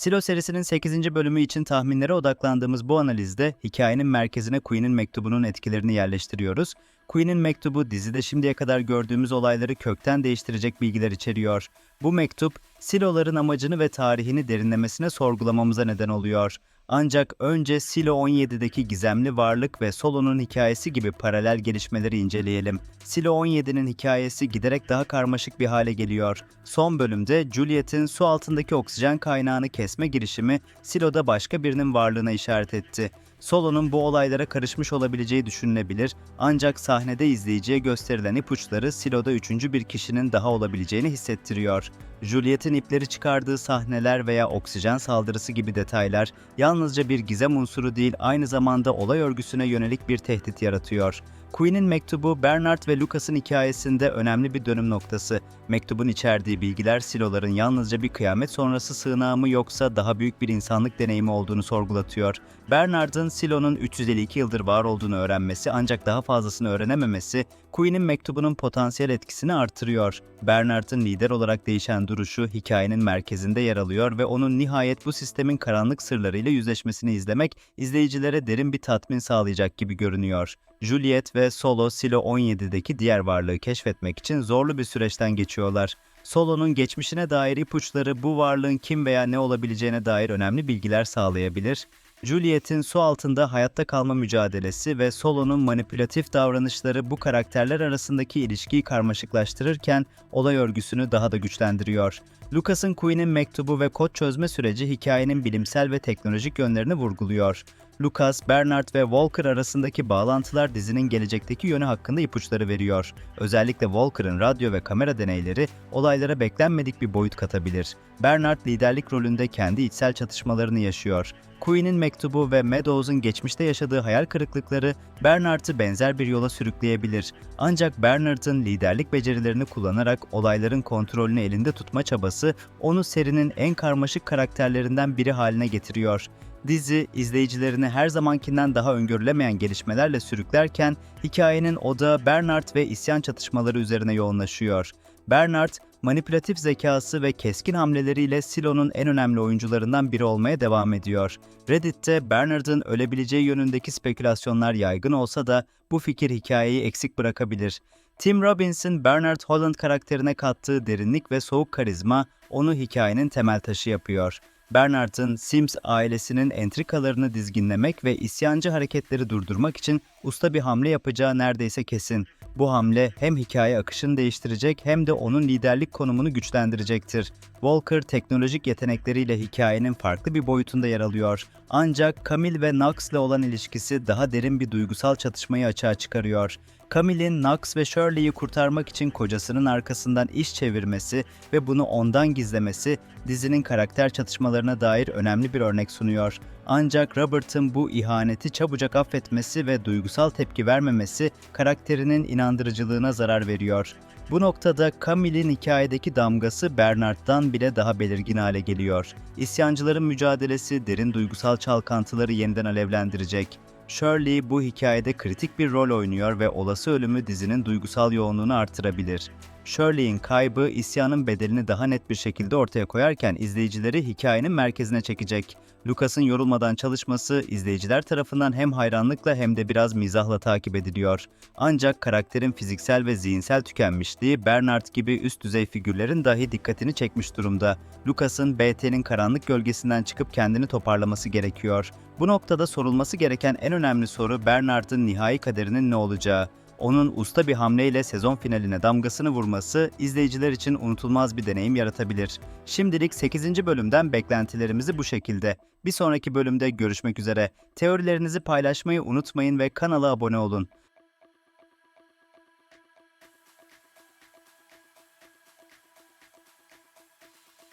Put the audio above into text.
Silo serisinin 8. bölümü için tahminlere odaklandığımız bu analizde hikayenin merkezine Queen'in mektubunun etkilerini yerleştiriyoruz. Queen'in mektubu dizide şimdiye kadar gördüğümüz olayları kökten değiştirecek bilgiler içeriyor. Bu mektup, Silo'ların amacını ve tarihini derinlemesine sorgulamamıza neden oluyor. Ancak önce Silo 17'deki gizemli varlık ve Solo'nun hikayesi gibi paralel gelişmeleri inceleyelim. Silo 17'nin hikayesi giderek daha karmaşık bir hale geliyor. Son bölümde Juliet'in su altındaki oksijen kaynağını kesme girişimi Silo'da başka birinin varlığına işaret etti. Solo'nun bu olaylara karışmış olabileceği düşünülebilir ancak sahnede izleyiciye gösterilen ipuçları Silo'da üçüncü bir kişinin daha olabileceğini hissettiriyor. Juliet'in ipleri çıkardığı sahneler veya oksijen saldırısı gibi detaylar yalnızca bir gizem unsuru değil aynı zamanda olay örgüsüne yönelik bir tehdit yaratıyor. Queen'in mektubu Bernard ve Lucas'ın hikayesinde önemli bir dönüm noktası. Mektubun içerdiği bilgiler siloların yalnızca bir kıyamet sonrası sığınağı mı yoksa daha büyük bir insanlık deneyimi olduğunu sorgulatıyor. Bernard'ın Silo'nun 352 yıldır var olduğunu öğrenmesi ancak daha fazlasını öğrenememesi Queen'in mektubunun potansiyel etkisini artırıyor. Bernard'ın lider olarak değişen duruşu hikayenin merkezinde yer alıyor ve onun nihayet bu sistemin karanlık sırlarıyla yüzleşmesini izlemek izleyicilere derin bir tatmin sağlayacak gibi görünüyor. Juliet ve Solo Silo 17'deki diğer varlığı keşfetmek için zorlu bir süreçten geçiyorlar. Solo'nun geçmişine dair ipuçları bu varlığın kim veya ne olabileceğine dair önemli bilgiler sağlayabilir. Juliet'in su altında hayatta kalma mücadelesi ve Solo'nun manipülatif davranışları bu karakterler arasındaki ilişkiyi karmaşıklaştırırken olay örgüsünü daha da güçlendiriyor. Lucas'ın Queen'in mektubu ve kod çözme süreci hikayenin bilimsel ve teknolojik yönlerini vurguluyor. Lucas, Bernard ve Walker arasındaki bağlantılar dizinin gelecekteki yönü hakkında ipuçları veriyor. Özellikle Walker'ın radyo ve kamera deneyleri olaylara beklenmedik bir boyut katabilir. Bernard liderlik rolünde kendi içsel çatışmalarını yaşıyor. Queen'in mektubu ve Meadows'un geçmişte yaşadığı hayal kırıklıkları Bernard'ı benzer bir yola sürükleyebilir. Ancak Bernard'ın liderlik becerilerini kullanarak olayların kontrolünü elinde tutma çabası onu serinin en karmaşık karakterlerinden biri haline getiriyor. Dizi, izleyicilerini her zamankinden daha öngörülemeyen gelişmelerle sürüklerken, hikayenin odağı Bernard ve isyan çatışmaları üzerine yoğunlaşıyor. Bernard, manipülatif zekası ve keskin hamleleriyle Silo'nun en önemli oyuncularından biri olmaya devam ediyor. Reddit'te Bernard'ın ölebileceği yönündeki spekülasyonlar yaygın olsa da bu fikir hikayeyi eksik bırakabilir. Tim Robbins'in Bernard Holland karakterine kattığı derinlik ve soğuk karizma onu hikayenin temel taşı yapıyor. Bernard'ın Sims ailesinin entrikalarını dizginlemek ve isyancı hareketleri durdurmak için usta bir hamle yapacağı neredeyse kesin. Bu hamle hem hikaye akışını değiştirecek hem de onun liderlik konumunu güçlendirecektir. Walker teknolojik yetenekleriyle hikayenin farklı bir boyutunda yer alıyor. Ancak Camille ve Knox ile olan ilişkisi daha derin bir duygusal çatışmayı açığa çıkarıyor. Camille'in Knox ve Shirley'i kurtarmak için kocasının arkasından iş çevirmesi ve bunu ondan gizlemesi dizinin karakter çatışmalarına dair önemli bir örnek sunuyor. Ancak Robert'ın bu ihaneti çabucak affetmesi ve duygusal tepki vermemesi karakterinin inandırıcılığına zarar veriyor. Bu noktada Camille'in hikayedeki damgası Bernard'dan bile daha belirgin hale geliyor. İsyancıların mücadelesi derin duygusal çalkantıları yeniden alevlendirecek. Shirley bu hikayede kritik bir rol oynuyor ve olası ölümü dizinin duygusal yoğunluğunu artırabilir. Shirley'in kaybı isyanın bedelini daha net bir şekilde ortaya koyarken izleyicileri hikayenin merkezine çekecek. Lucas'ın yorulmadan çalışması izleyiciler tarafından hem hayranlıkla hem de biraz mizahla takip ediliyor. Ancak karakterin fiziksel ve zihinsel tükenmişliği Bernard gibi üst düzey figürlerin dahi dikkatini çekmiş durumda. Lucas'ın BT'nin karanlık gölgesinden çıkıp kendini toparlaması gerekiyor. Bu noktada sorulması gereken en önemli soru Bernard'ın nihai kaderinin ne olacağı onun usta bir hamleyle sezon finaline damgasını vurması izleyiciler için unutulmaz bir deneyim yaratabilir. Şimdilik 8. bölümden beklentilerimizi bu şekilde. Bir sonraki bölümde görüşmek üzere. Teorilerinizi paylaşmayı unutmayın ve kanala abone olun.